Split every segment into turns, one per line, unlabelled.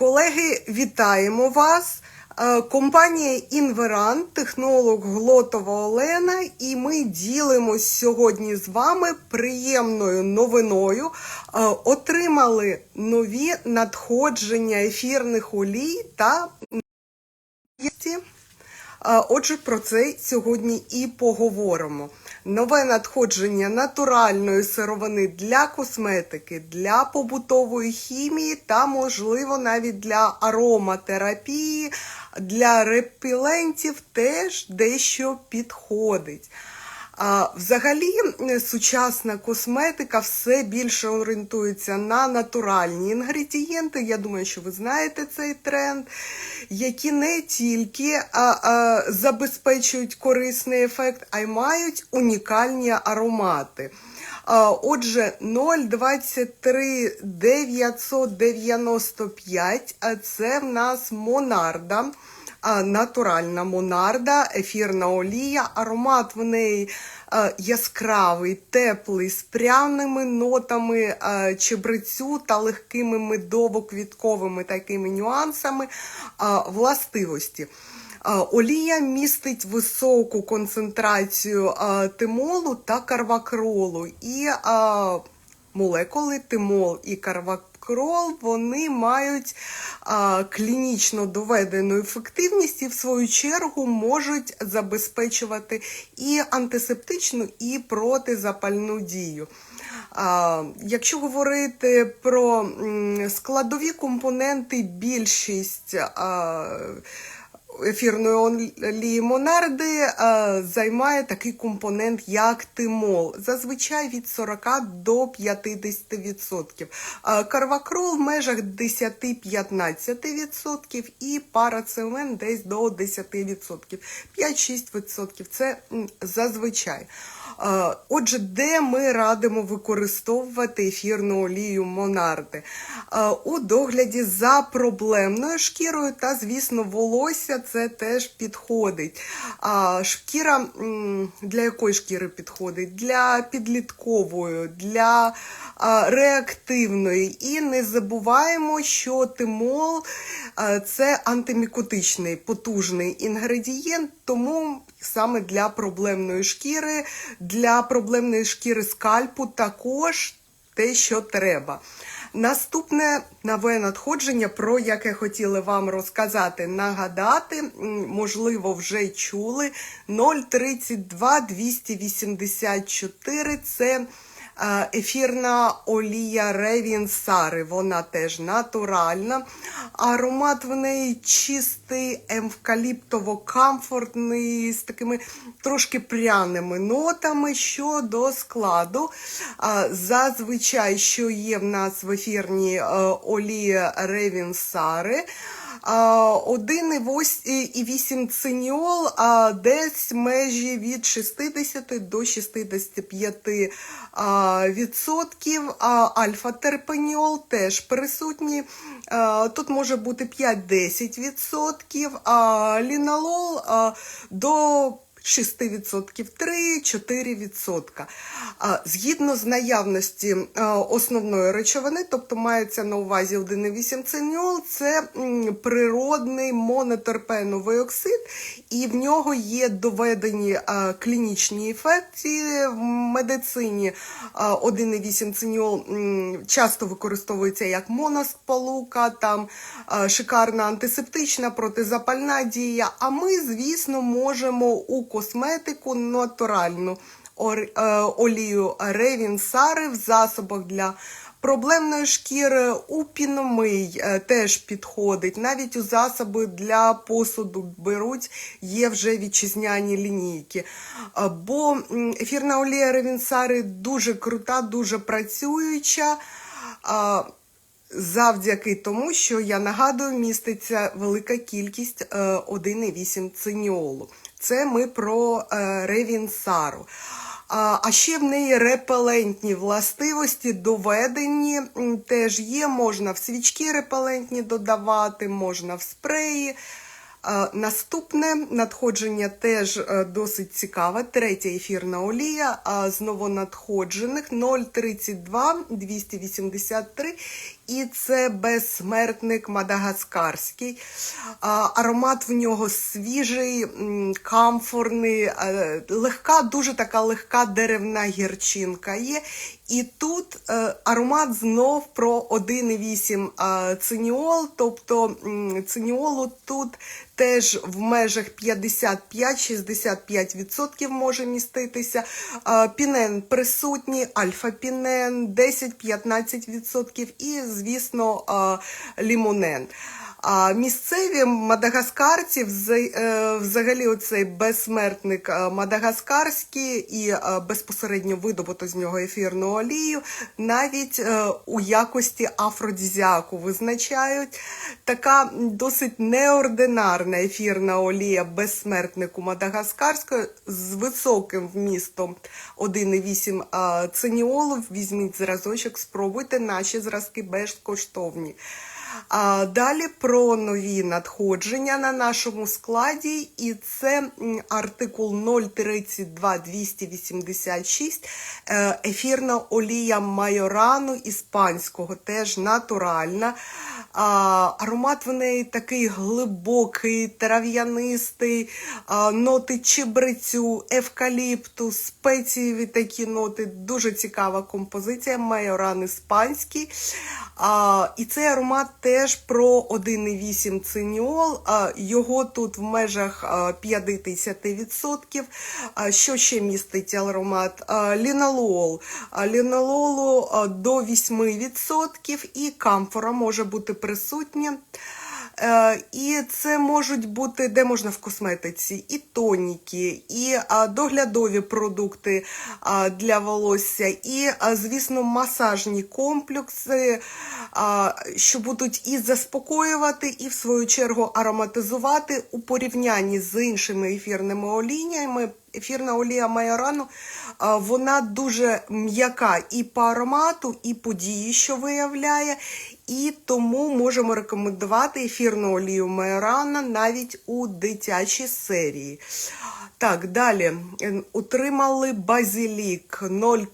Колеги, вітаємо вас. Е, Компанія Інверан, технолог Глотова Олена, і ми ділимось сьогодні з вами приємною новиною. Е, Отримали нові надходження ефірних олій та Отже, про це сьогодні і поговоримо. Нове надходження натуральної сировини для косметики, для побутової хімії та, можливо, навіть для ароматерапії, для репілентів теж дещо підходить. А, Взагалі, сучасна косметика все більше орієнтується на натуральні інгредієнти. Я думаю, що ви знаєте цей тренд, які не тільки а, а, забезпечують корисний ефект, а й мають унікальні аромати. Отже, 0,23 995, а це в нас Монарда натуральна монарда, ефірна олія. Аромат в неї яскравий, теплий, з пряними нотами а, чебрецю та легкими медово-квітковими такими нюансами властивості. Олія містить високу концентрацію тимолу та карвакролу і молекули тимол і карвакрол вони мають а, клінічно доведену ефективність і в свою чергу можуть забезпечувати і антисептичну, і протизапальну дію. А, Якщо говорити про складові компоненти, більшість а, ефірної олії Монарди е, займає такий компонент, як тимол, зазвичай від 40 до 50%. Е, Карвакрол в межах 10-15% і парацемен десь до 10%. 5-6% це зазвичай. Отже, де ми радимо використовувати ефірну олію Монарди? У догляді за проблемною шкірою та, звісно, волосся це теж підходить. Шкіра для якої шкіри підходить? Для підліткової, для реактивної. І не забуваємо, що тимол це антимікотичний потужний інгредієнт, тому саме для проблемної шкіри, для проблемної шкіри скальпу також те, що треба. Наступне нове надходження, про яке хотіли вам розказати, нагадати, можливо, вже чули 032 284 це ефірна олія Ревін Сари. Вона теж натуральна. Аромат в неї чистий, евкаліптово-комфортний, з такими трошки пряними нотами. Щодо складу, зазвичай, що є в нас в ефірній е, олії Ревін Сари. 1,8 циніол, а десь межі від 60 до 65 а, відсотків. Альфа-терпеніол теж присутні. Тут може бути 5-10 відсотків, а ліналол до 6%, 3-4%. Згідно з наявності основної речовини, тобто мається на увазі 1,8 циніол, це природний монотерпеновий оксид, і в нього є доведені клінічні ефекти. В медицині 1,8 циніол часто використовується як моносполука, там шикарна антисептична, протизапальна дія. А ми, звісно, можемо у косметику натуральну е, олію Ревін Сари в засобах для проблемної шкіри у піномий е, теж підходить. Навіть у засоби для посуду беруть, є вже вітчизняні лінійки. Е, Бо ефірна олія Ревін Сари дуже крута, дуже працююча. Завдяки тому, що я нагадую, міститься велика кількість е, 1,8 циніолу. Це ми про е, ревінсару. А, ще в неї репелентні властивості доведені теж є. Можна в свічки репелентні додавати, можна в спреї. Е, Наступне надходження теж е, досить цікаве. Третя ефірна олія з новонадходжених 0,32 283. І це безсмертник мадагаскарський. Аромат в нього свіжий, камфорний, е, легка, дуже така легка деревна гірчинка є. І тут е, аромат знов про 1,8 е, циніол, тобто циніолу тут теж в межах 55-65% може міститися. Пінен присутній, альфа-пінен 10-15% і, звісно, лімонен. А місцеві мадагаскарці, е, взагалі, оцей безсмертник е, мадагаскарський і е, безпосередньо видобуто з нього ефірну олію, навіть у якості афродізіаку визначають. Така досить неординарна ефірна олія безсмертнику мадагаскарського з високим вмістом 1,8 е, циніолу. Візьміть зразочок, спробуйте наші зразки безкоштовні. А далі про нові надходження на нашому складі, і це артикул 032-286, е, ефірна олія майорану іспанського, теж натуральна. А, Аромат в неї такий глибокий, трав'янистий, ноти чебрецю, евкаліпту, спецієві такі ноти. Дуже цікава композиція. Майоран іспанський. А, і цей аромат теж про 1,8 циніол. А, його тут в межах а, 50%. А, що ще містить аромат? А, лінолол. А, лінололу до 8% і камфора може бути присутня. Е, І це можуть бути, де можна в косметиці, і тоніки, і доглядові продукти для волосся, і, звісно, масажні комплекси, що будуть і заспокоювати, і в свою чергу ароматизувати у порівнянні з іншими ефірними оліями. Ефірна олія майорану, вона дуже м'яка і по аромату, і по дії, що виявляє, і тому можемо рекомендувати ефірну олію майорана навіть у дитячій серії. Так, далі Е, отримали базилік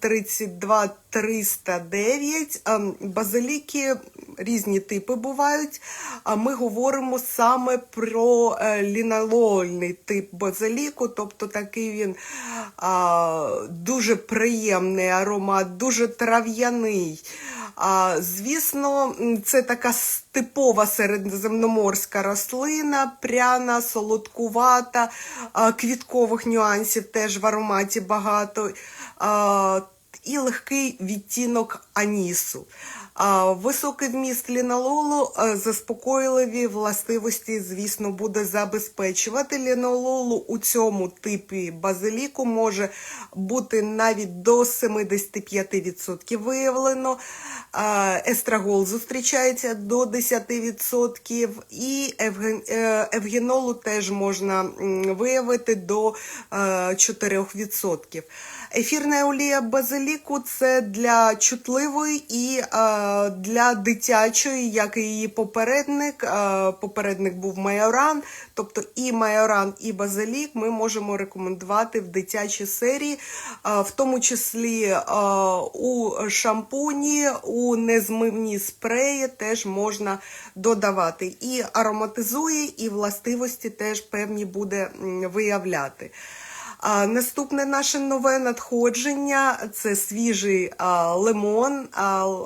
032 309. Ем, Базиліки різні типи бувають. А ми говоримо саме про е, лінолольний тип базиліку, тобто такий він дуже приємний аромат, дуже трав'яний. А, звісно, це така типова середземноморська рослина, пряна, солодкувата, а, квіткових нюансів теж в ароматі багато. А, і легкий відтінок анісу. Високий вміст лінололу е, заспокійливі властивості, звісно, буде забезпечувати. Лінололу у цьому типі базиліку може бути навіть до 75% виявлено. Естрагол зустрічається до 10%, і е, евгенолу теж можна виявити до е, 4%. Ефірна олія базиліку це для чутливої і е, для дитячої, як і її попередник. Е, попередник був майоран, тобто і майоран, і базилік ми можемо рекомендувати в дитячій серії, е, в тому числі у шампуні, у незмивні спреї теж можна додавати. І ароматизує, і властивості теж певні буде виявляти. Наступне наше нове надходження це свіжий лимон,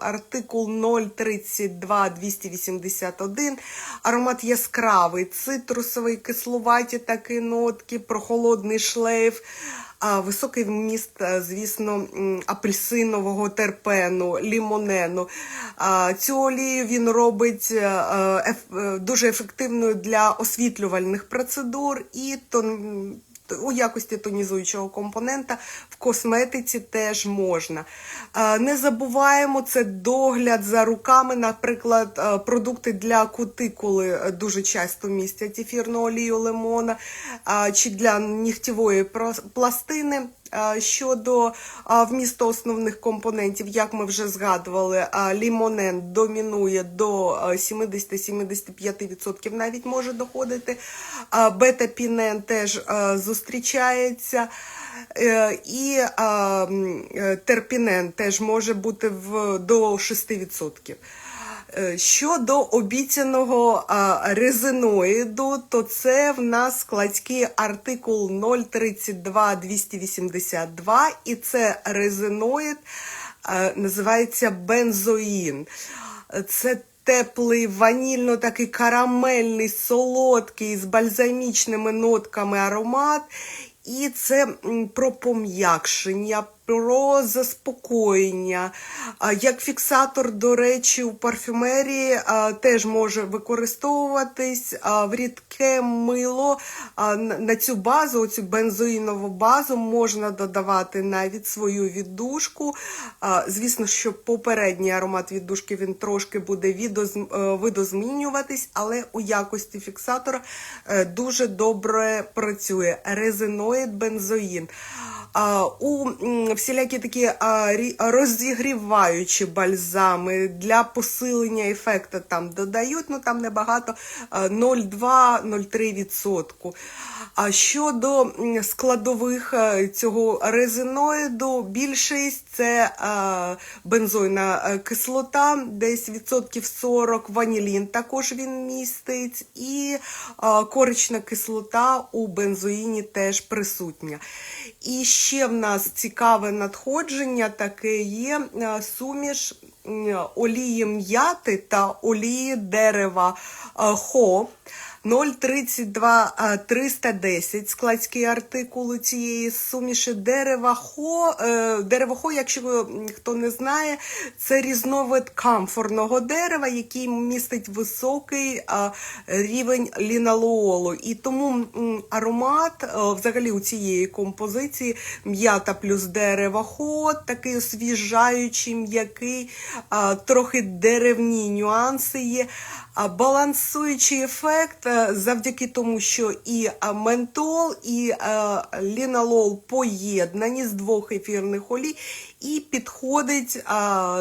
артикул 032-281. Аромат яскравий, цитрусовий, кисловаті такі нотки, прохолодний шлейф. А, Високий вміст, звісно, апельсинового терпену, лімонену. Цю олію він робить е, е, дуже ефективною для освітлювальних процедур і у якості тонізуючого компонента в косметиці теж можна. Е, Не забуваємо, це догляд за руками, наприклад, е, продукти для кутикули е, дуже часто містять ефірну олію лимона чи для нігтєвої пластини. Щодо вмісту основних компонентів, як ми вже згадували, лімонен домінує до 70-75% навіть може доходити. Бета-пінен теж зустрічається. Е, І е, терпінен теж може бути в, до 6%. Е, Щодо обіцяного резиноїду, то це в нас складський артикул 032 282, і це резиноїд, е, називається бензоїн. Це теплий, ванільно такий карамельний, солодкий, з бальзамічними нотками аромат. І це про пом'якшення, про заспокоєння. Як фіксатор, до речі, у парфюмерії теж може використовуватись в рідке мило. На цю базу, оцю бензоїнову базу, можна додавати навіть свою віддушку. Звісно, що попередній аромат віддушки він трошки буде е, видозмінюватись, але у якості фіксатора е, дуже добре працює резиноїд бензоїн. У всілякі такі а, рі- розігріваючі бальзами для посилення ефекту там додають, ну там небагато 0,2-0,3%. А щодо складових е, цього резиноїду, більшість це е, бензойна е, кислота, десь відсотків 40, ванілін також він містить, і е, корична кислота у бензоїні теж присутня. І ще в нас цікаве надходження таке є е, суміш олії м'яти та олії дерева е, хо. 032 а, 310 складський артикул у цієї суміші дерева хо. Е, Дерево хо, якщо хто не знає, це різновид камфорного дерева, який містить високий рівень лінолеолу. І тому аромат е, взагалі у цієї композиції м'ята плюс дерево хо, такий освіжаючий, м'який, трохи деревні нюанси є. Балансуючий ефект е, завдяки тому, що і е, ментол, і е, лінолол поєднані з двох ефірних олій, і підходить е,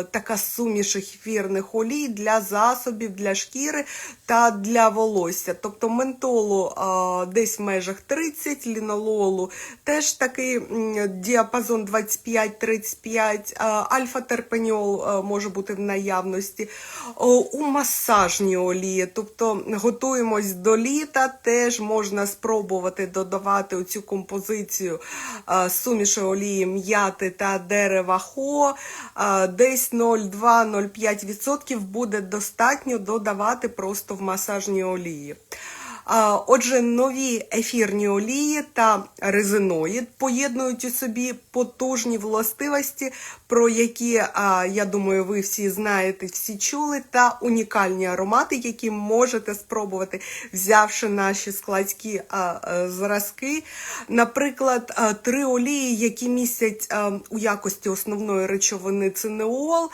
така суміш ефірних олій для засобів, для шкіри та для волосся. Тобто ментолу е, десь в межах 30, лінололу теж такий діапазон 25-35, е, альфа-терпеніол може бути в наявності. О, У масажній олії, тобто готуємось до літа, теж можна спробувати додавати цю композицію е, суміші олії м'яти та дерева хо. Е, Десь 0,2-0,5% буде достатньо додавати просто в масажні олії. Отже, нові ефірні олії та резиноїд поєднують у собі потужні властивості, про які, я думаю, ви всі знаєте, всі чули, та унікальні аромати, які можете спробувати, взявши наші складські а, зразки. Наприклад, три олії, які містять у якості основної речовини цинеол,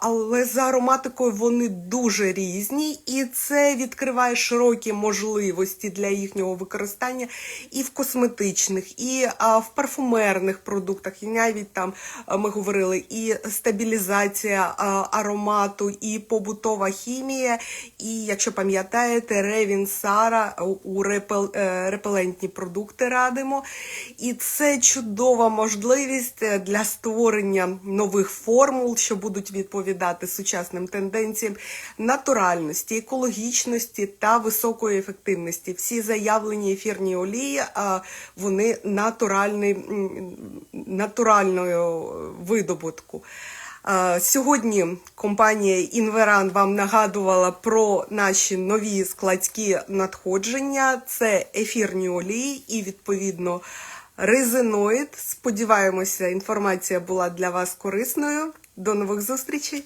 але за ароматикою вони дуже різні, і це відкриває широкі можливості для їхнього використання і в косметичних, і а, в парфумерних продуктах, і навіть там ми говорили і стабілізація а, аромату, і побутова хімія, і якщо пам'ятаєте, Ревін Сара у репел, е, репелентні продукти радимо. І це чудова можливість е, для створення нових формул, що будуть відповідати сучасним тенденціям натуральності, екологічності та високої ефективності. Всі заявлені ефірні олії, вони натуральний, м, натурального видобутку. Сьогодні компанія Інверан вам нагадувала про наші нові складські надходження. Це ефірні олії і відповідно резиноїд. Сподіваємося, інформація була для вас корисною. До нових зустрічей!